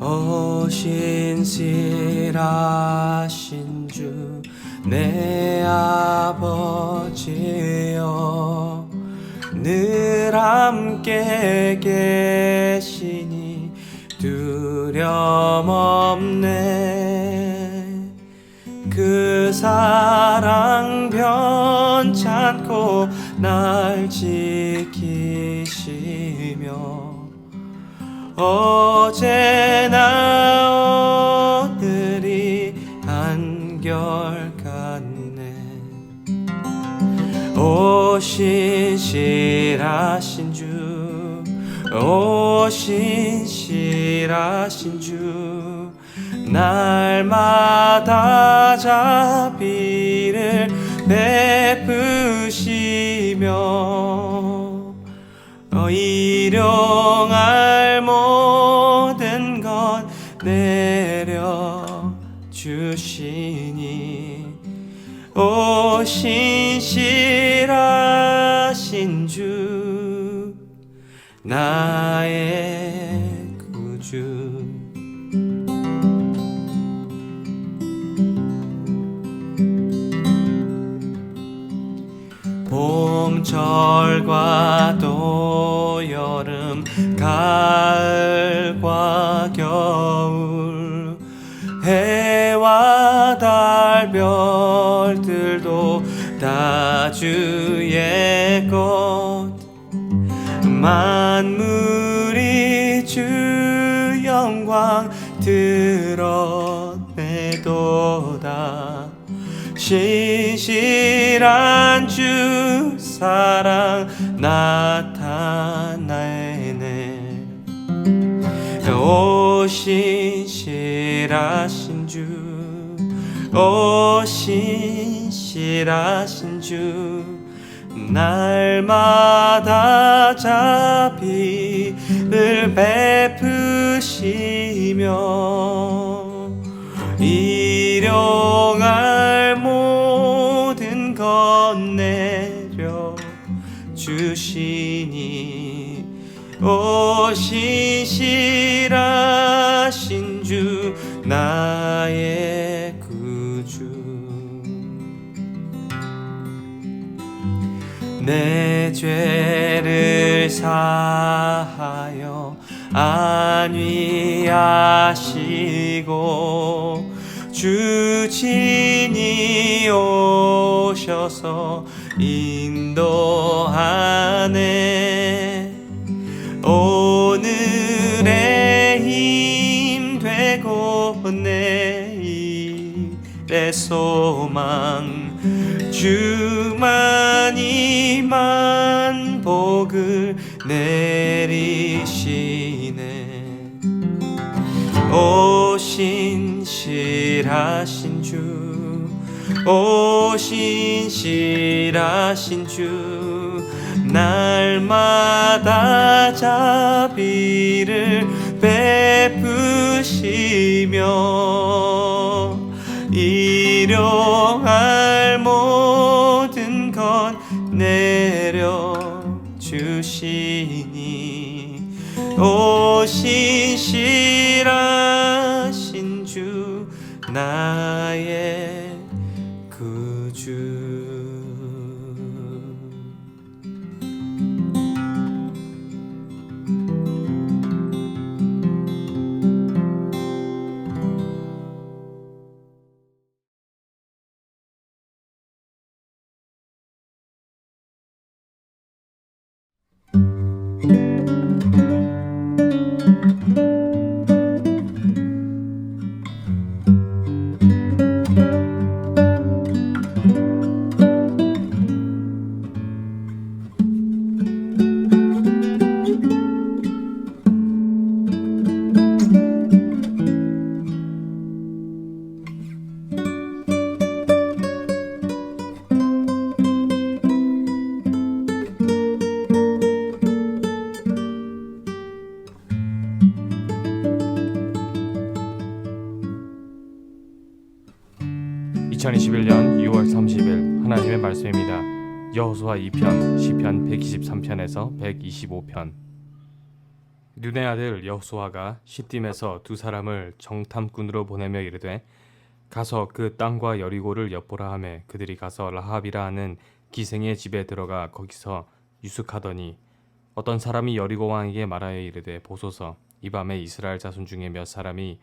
오신실하신 주 내 아버지여 늘 함께 계시니 두려움 없네. 그 사랑 변찮고 날 지키시며 어제나 오늘이 한결같네. 오신실하신 주 오신실하신 주 날마다 자비를 베 어, 일용할 모든 것 내려 주시니 오 신실하신 주 나의 구주. 봄철과 또 여름 가을과 겨울 해와 달 별들도 다 주의 것. 만물이 주 영광 드러내도다. 신실한 주 사랑 나 오신실하신 주 오신실하신 주 날마다 자비를 베푸시며 일용할 모든 것 내려 주시니 오신 죄를 사하여 안위하시고 주친이 오셔서 인도하네. 오늘의 힘 되고 내 일의 소망 주만이만 신실하신 주 오 신실하신 주 날마다 자비를 베푸시며 일용할 모든 것 내려 주시니. 오 2021년 6월 30일 하나님의 말씀입니다. 여호수아 2편 시편 123편에서 125편 눈의 아들 여호수아가 시딤에서 두 사람을 정탐꾼으로 보내며 이르되 가서 그 땅과 여리고를 엿보라 하매 그들이 가서 라합이라 하는 기생의 집에 들어가 거기서 유숙하더니 어떤 사람이 여리고 왕에게 말하여 이르되 보소서 이 밤에 이스라엘 자손 중에 몇 사람이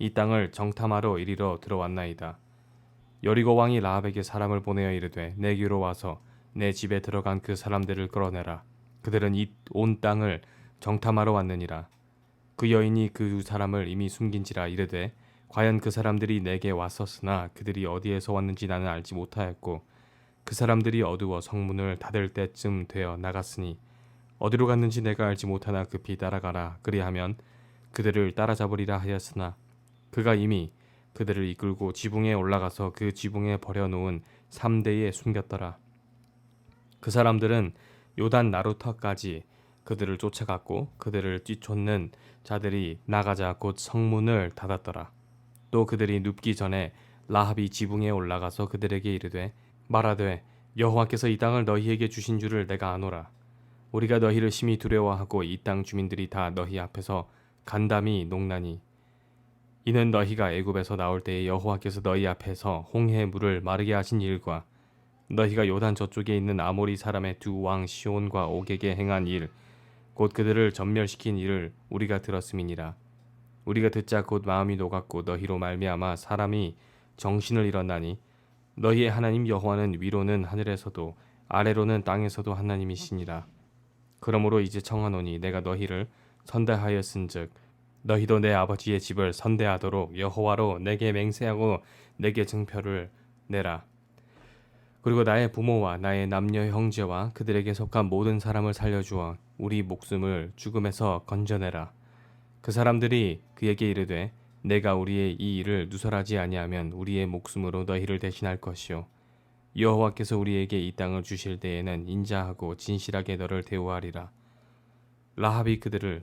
이 땅을 정탐하러 이리로 들어왔나이다. 여리고 왕이 라합에게 사람을 보내어 이르되 내게로 와서 내 집에 들어간 그 사람들을 끌어내라. 그들은 이 온 땅을 정탐하러 왔느니라. 그 여인이 그두 사람을 이미 숨긴지라 이르되 과연 그 사람들이 내게 왔었으나 그들이 어디에서 왔는지 나는 알지 못하였고 그 사람들이 어두워 성문을 닫을 때쯤 되어 나갔으니 어디로 갔는지 내가 알지 못하나 급히 따라가라 그리하면 그들을 따라잡으리라 하였으나 그가 이미 그들을 이끌고 지붕에 올라가서 그 지붕에 버려놓은 삼대에 숨겼더라. 그 사람들은 요단 나루터까지 그들을 쫓아갔고 그들을 뒤쫓는 자들이 나가자 곧 성문을 닫았더라. 또 그들이 눕기 전에 라합이 지붕에 올라가서 그들에게 이르되 말하되 여호와께서 이 땅을 너희에게 주신 줄을 내가 아노라. 우리가 너희를 심히 두려워하고 이 땅 주민들이 다 너희 앞에서 간담이 농나니 이는 너희가 애굽에서 나올 때에 여호와께서 너희 앞에서 홍해 물을 마르게 하신 일과 너희가 요단 저쪽에 있는 아모리 사람의 두 왕 시온과 옥에게 행한 일 곧 그들을 전멸시킨 일을 우리가 들었음이니라. 우리가 듣자 곧 마음이 녹았고 너희로 말미암아 사람이 정신을 잃었나니 너희의 하나님 여호와는 위로는 하늘에서도 아래로는 땅에서도 하나님이시니라. 그러므로 이제 청하노니 내가 너희를 선대하였은즉 너희도 내 아버지의 집을 선대하도록 여호와로 내게 맹세하고 내게 증표를 내라. 그리고 나의 부모와 나의 남녀 형제와 그들에게 속한 모든 사람을 살려주어 우리 목숨을 죽음에서 건져내라. 그 사람들이 그에게 이르되 내가 우리의 이 일을 누설하지 아니하면 우리의 목숨으로 너희를 대신할 것이요 여호와께서 우리에게 이 땅을 주실 때에는 인자하고 진실하게 너를 대우하리라. 라합이 그들을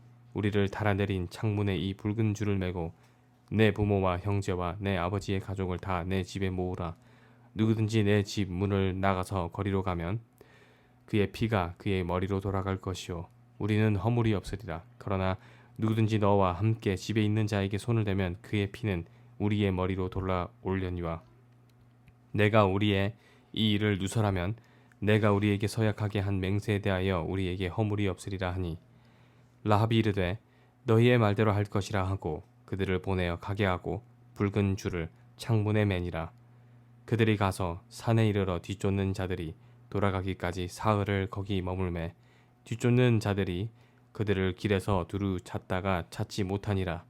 우리를 달아내린 창문에 이 붉은 줄을 메고 내 부모와 형제와 내 아버지의 가족을 다 내 집에 모으라. 누구든지 내 집 문을 나가서 거리로 가면 그의 피가 그의 머리로 돌아갈 것이요 우리는 허물이 없으리라. 그러나 누구든지 너와 함께 집에 있는 자에게 손을 대면 그의 피는 우리의 머리로 돌아올려니와 내가 우리의 이 일을 누설하면 내가 우리에게 서약하게 한 맹세에 대하여 우리에게 허물이 없으리라 하니 라합이 이르되 너희의 말대로 할 것이라 하고 그들을 보내어 가게 하고 붉은 줄을 창문에 매니라. 그들이 가서 산에 이르러 뒤쫓는 자들이 돌아가기까지 사흘을 거기 머물매 뒤쫓는 자들이 그들을 길에서 두루 찾다가 찾지 못하니라.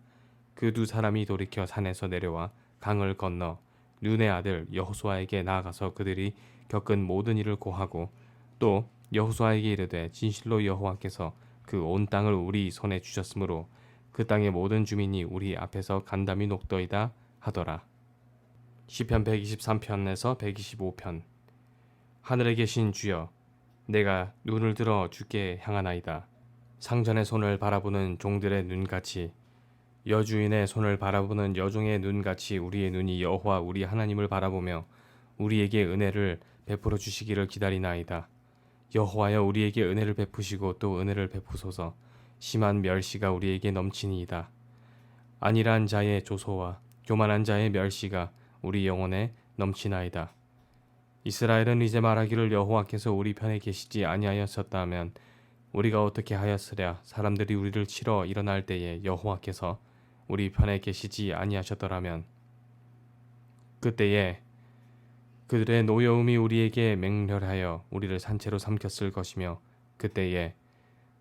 그 두 사람이 돌이켜 산에서 내려와 강을 건너 눈의 아들 여호수아에게 나아가서 그들이 겪은 모든 일을 고하고 또 여호수아에게 이르되 진실로 여호와께서 그 온 땅을 우리 손에 주셨으므로 그 땅의 모든 주민이 우리 앞에서 간담이 녹더이다 하더라. 시편 123편에서 125편 하늘에 계신 주여 내가 눈을 들어 주께 향하나이다. 상전의 손을 바라보는 종들의 눈같이 여주인의 손을 바라보는 여종의 눈같이 우리의 눈이 여호와 우리 하나님을 바라보며 우리에게 은혜를 베풀어 주시기를 기다리나이다. 여호와여 우리에게 은혜를 베푸시고 또 은혜를 베푸소서. 심한 멸시가 우리에게 넘치니이다. 안일한 자의 조소와 교만한 자의 멸시가 우리 영혼에 넘치나이다. 이스라엘은 이제 말하기를 여호와께서 우리 편에 계시지 아니하였었다면 우리가 어떻게 하였으랴 사람들이 우리를 치러 일어날 때에 여호와께서 우리 편에 계시지 아니하셨더라면 그때에 그들의 노여움이 우리에게 맹렬하여 우리를 산채로 삼켰을 것이며 그때에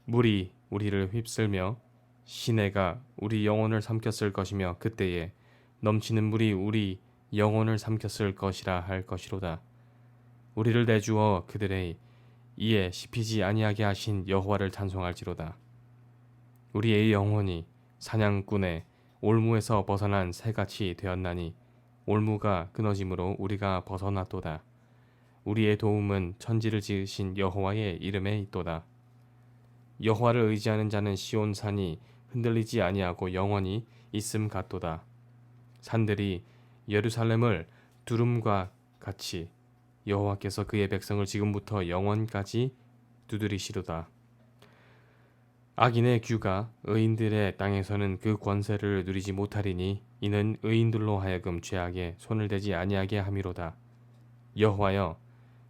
물이 우리를 휩쓸며 시내가 우리 영혼을 삼켰을 것이며 그때에 넘치는 물이 우리 영혼을 삼켰을 것이라 할 것이로다. 우리를 내주어 그들의 이에 씹히지 아니하게 하신 여호와를 찬송할지로다. 우리의 영혼이 사냥꾼의 올무에서 벗어난 새같이 되었나니 올무가 끊어짐으로 우리가 벗어났도다. 우리의 도움은 천지를 지으신 여호와의 이름에 있도다. 여호와를 의지하는 자는 시온 산이 흔들리지 아니하고 영원히 있음 같도다. 산들이 예루살렘을 두름과 같이 여호와께서 그의 백성을 지금부터 영원까지 두드리시로다. 악인의 규가 의인들의 땅에서는 그 권세를 누리지 못하리니 이는 의인들로 하여금 죄악에 손을 대지 아니하게 함이로다. 여호와여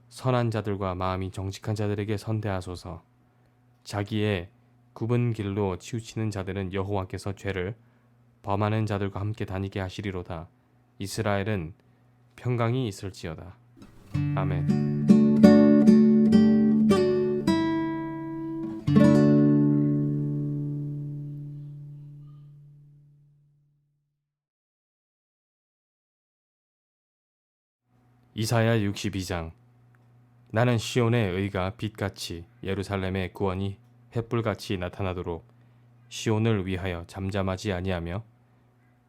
선한 자들과 마음이 정직한 자들에게 선대하소서. 자기의 굽은 길로 치우치는 자들은 여호와께서 죄를 범하는 자들과 함께 다니게 하시리로다. 이스라엘은 평강이 있을지어다. 아멘. 이사야 62장. 나는 시온의 의가 빛같이 예루살렘의 구원이 횃불같이 나타나도록 시온을 위하여 잠잠하지 아니하며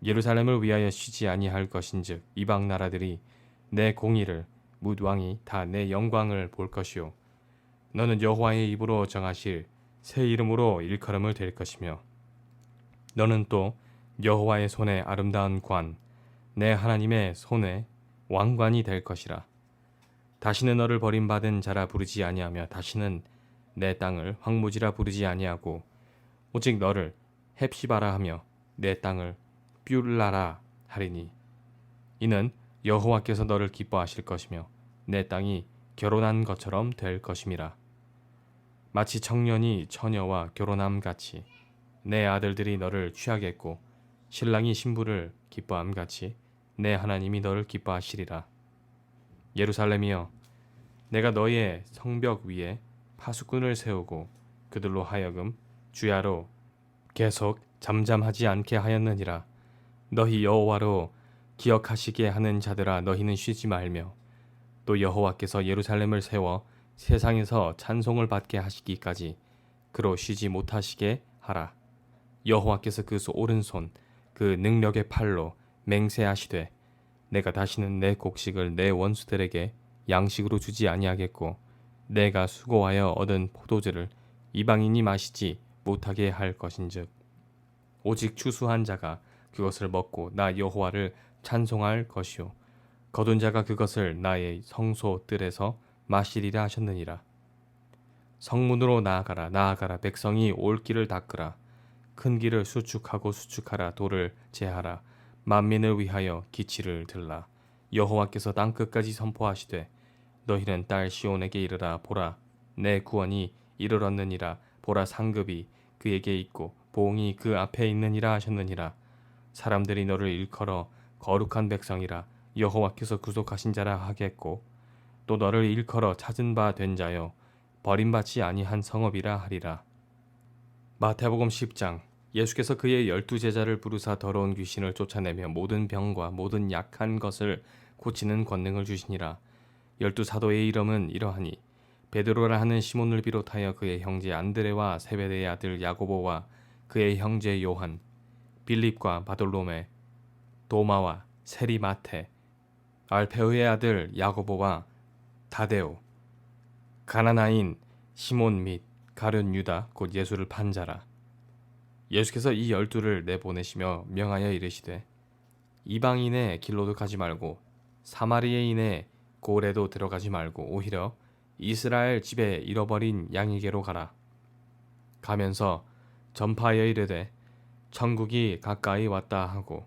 예루살렘을 위하여 쉬지 아니할 것인즉 이방 나라들이 내 공의를 묻 왕이 다 내 영광을 볼 것이요. 너는 여호와의 입으로 정하실 새 이름으로 일컬음을 될 것이며 너는 또 여호와의 손에 아름다운 관 내 하나님의 손에 왕관이 될 것이라. 다시는 너를 버림받은 자라 부르지 아니하며 다시는 내 땅을 황무지라 부르지 아니하고 오직 너를 헵시바라 하며 내 땅을 뷸라라 하리니. 이는 여호와께서 너를 기뻐하실 것이며 내 땅이 결혼한 것처럼 될 것임이라. 마치 청년이 처녀와 결혼함 같이 내 아들들이 너를 취하겠고 신랑이 신부를 기뻐함 같이 내 하나님이 너를 기뻐하시리라. 예루살렘이여 내가 너의 성벽 위에 파수꾼을 세우고 그들로 하여금 주야로 계속 잠잠하지 않게 하였느니라. 너희 여호와로 기억하시게 하는 자들아 너희는 쉬지 말며 또 여호와께서 예루살렘을 세워 세상에서 찬송을 받게 하시기까지 그로 쉬지 못하시게 하라. 여호와께서 그 오른손 그 능력의 팔로 맹세하시되 내가 다시는 내 곡식을 내 원수들에게 양식으로 주지 아니하겠고 내가 수고하여 얻은 포도주를 이방인이 마시지 못하게 할 것인즉 오직 추수한 자가 그것을 먹고 나 여호와를 찬송할 것이요 거둔 자가 그것을 나의 성소 뜰에서 마시리라 하셨느니라. 성문으로 나아가라 나아가라. 백성이 올 길을 닦으라. 큰 길을 수축하고 수축하라. 돌을 제하라 만민을 위하여 기치를 들라. 여호와께서 땅 끝까지 선포하시되 너희는 딸 시온에게 이르라 보라 내 구원이 이르렀느니라. 보라 상급이 그에게 있고 보응이 그 앞에 있느니라 하셨느니라. 사람들이 너를 일컬어 거룩한 백성이라 여호와께서 구속하신 자라 하겠고 또 너를 일컬어 찾은 바 된 자여 버림받지 아니한 성읍이라 하리라. 마태복음 10장 예수께서 그의 열두 제자를 부르사 더러운 귀신을 쫓아내며 모든 병과 모든 약한 것을 고치는 권능을 주시니라. 열두 사도의 이름은 이러하니 베드로라 하는 시몬을 비롯하여 그의 형제 안드레와 세베대의 아들 야고보와 그의 형제 요한, 빌립과 바돌로메, 도마와 세리마테, 알페오의 아들 야고보와 다데오, 가나나인 시몬 및 가룟 유다 곧 예수를 판 자라. 예수께서 이 열두를 내보내시며 명하여 이르시되 이방인의 길로도 가지 말고 사마리아인의 골에도 들어가지 말고 오히려 이스라엘 집에 잃어버린 양에게로 가라. 가면서 전파하여 이르되 천국이 가까이 왔다 하고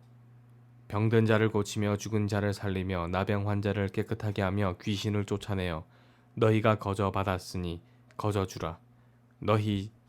병든 자를 고치며 죽은 자를 살리며 나병 환자를 깨끗하게 하며 귀신을 쫓아내어 너희가 거저 받았으니 거저 주라. 너희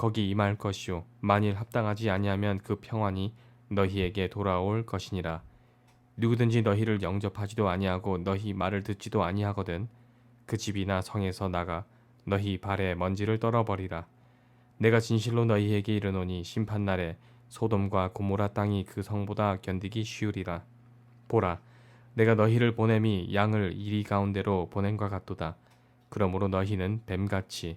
거기 임할 것이요 만일 합당하지 아니하면 그 평안이 너희에게 돌아올 것이니라. 누구든지 너희를 영접하지도 아니하고 너희 말을 듣지도 아니하거든 그 집이나 성에서 나가 너희 발에 먼지를 떨어버리라. 내가 진실로 너희에게 이르노니 심판 날에 소돔과 고모라 땅이 그 성보다 견디기 쉬우리라. 보라 내가 너희를 보냄이 양을 이리 가운데로 보냄과 같도다. 그러므로 너희는 뱀같이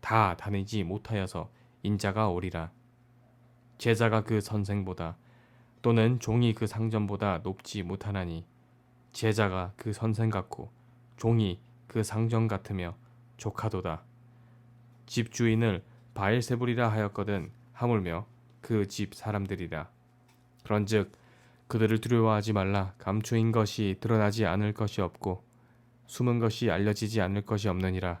다 다니지 못하여서 인자가 오리라. 제자가 그 선생보다 또는 종이 그 상전보다 높지 못하나니 제자가 그 선생 같고 종이 그 상전 같으며 조카도다. 집 주인을 바엘세불이라 하였거든 하물며 그 집 사람들이라. 그런즉 그들을 두려워하지 말라. 감추인 것이 드러나지 않을 것이 없고 숨은 것이 알려지지 않을 것이 없느니라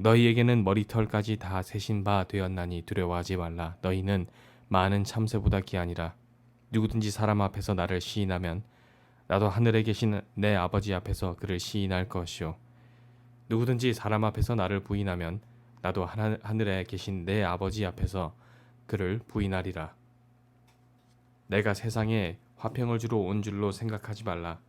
너희에게는 머리털까지 다 세신 바 되었나니 두려워하지 말라. 너희는 많은 참새보다 귀하니라 누구든지 사람 앞에서 나를 시인하면 나도 하늘에 계신 내 아버지 앞에서 그를 시인할 것이요. 누구든지 사람 앞에서 나를 부인하면 나도 하늘에 계신 내 아버지 앞에서 그를 부인하리라. 내가 세상에 화평을 주러 온 줄로 생각하지 말라.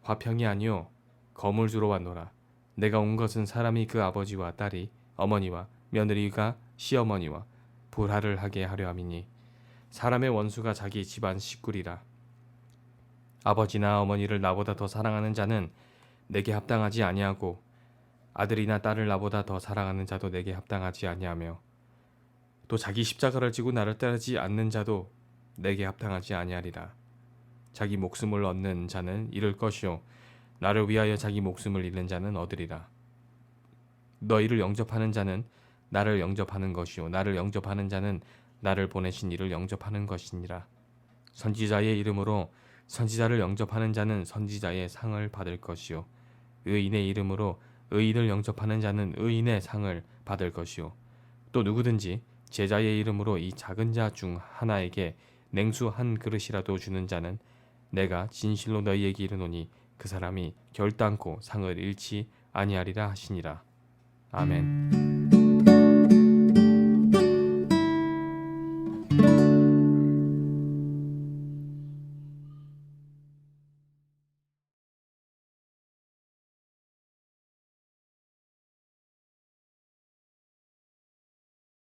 화평이 아니요 검을 주러 왔노라 내가 온 것은 사람이 그 아버지와 딸이 어머니와 며느리가 시어머니와 불화를 하게 하려 함이니 사람의 원수가 자기 집안 식구리라. 아버지나 어머니를 나보다 더 사랑하는 자는 내게 합당하지 아니하고 아들이나 딸을 나보다 더 사랑하는 자도 내게 합당하지 아니하며 또 자기 십자가를 지고 나를 따르지 않는 자도 내게 합당하지 아니하리라. 자기 목숨을 얻는 자는 잃을 것이요 나를 위하여 자기 목숨을 잃는 자는 얻으리라? 너희를 영접하는 자는 나를 영접하는 것이요. 나를 영접하는 자는 나를 보내신 이를 영접하는 것이니라. 선지자의 이름으로 선지자를 영접하는 자는 선지자의 상을 받을 것이요. 의인의 이름으로 의인을 영접하는 자는 의인의 상을 받을 것이요. 또 누구든지 제자의 이름으로 이 작은 자 중 하나에게 냉수 한 그릇이라도 주는 자는 내가 진실로 너희에게 이르노니 그 사람이 결단코 상을 잃지 아니하리라 하시니라 아멘.